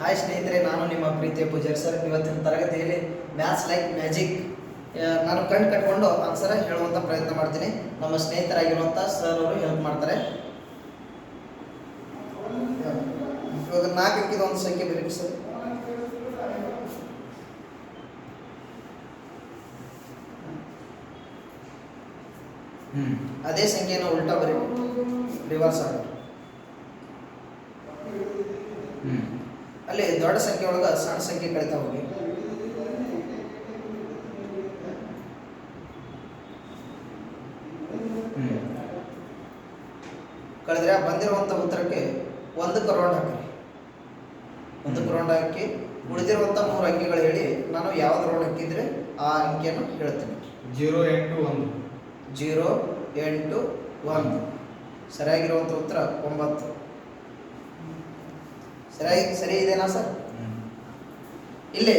Hi ಸ್ನೇಹಿತರೆ, ನಾನು ನಿಮ್ಮ ಪ್ರೀತಿಯ ಪೂಜಾರಿ ಸರ್ ಇವತ್ತಿನ ತರಗತಿಯಲ್ಲಿ ಮ್ಯಾಥ್ಸ್ ಲೈಕ್ ಮ್ಯಾಜಿಕ್ ನಾನು ಕಣ್ಣು ಕಟ್ಕೊಂಡು ಆನ್ಸರ್ ಹೇಳುವಂಥ ಪ್ರಯತ್ನ ಮಾಡ್ತೀನಿ. ನಮ್ಮ ಸ್ನೇಹಿತರಾಗಿರುವಂಥ ಸರ್ ಅವರು ಹೆಲ್ಪ್ ಮಾಡ್ತಾರೆ. ಇವಾಗ ನಾಲ್ಕು ಅಂಕಿದ ಒಂದು ಸಂಖ್ಯೆ ಬೇಕು ಸರ್ ಅದೇ ಸಂಖ್ಯೆನ ಉಲ್ಟಾ ಬರೀ ರಿವರ್ಸ್ ಆಗಿ. ಹ್ಮ್. ಅಲ್ಲಿ ದೊಡ್ಡ ಸಂಖ್ಯೆ ಒಳಗೆ ಸಣ್ಣ ಸಂಖ್ಯೆ ಕಳಿತಾ ಹೋಗಿ. ಕಳೆದ್ರೆ ಬಂದಿರುವಂಥ ಉತ್ತರಕ್ಕೆ ಒಂದಕ್ಕೆ ರೌಂಡ್ ಹಾಕಿರಿ ಒಂದಕ್ಕೆ ರೌಂಡ್ ಹಾಕಿ ಉಳಿದಿರುವಂಥ ಮೂರು ಅಂಕಿಗಳು ಹೇಳಿ ನಾನು ಯಾವ್ದು ರೌಂಡ್ ಹಾಕಿದ್ರೆ ಆ ಅಂಕಿಯನ್ನು ಹೇಳ್ತೀನಿ. ಜೀರೋ ಎಂಟು ಒಂದು. ಜೀರೋ ಎಂಟು ಒಂದು. ಸರಿಯಾಗಿರುವಂಥ ಉತ್ತರ ಒಂಬತ್ತು. ಸರಿಯಾಗಿ ಸರಿ ಇದೆನಾ ಸರ್? ಇಲ್ಲಿ?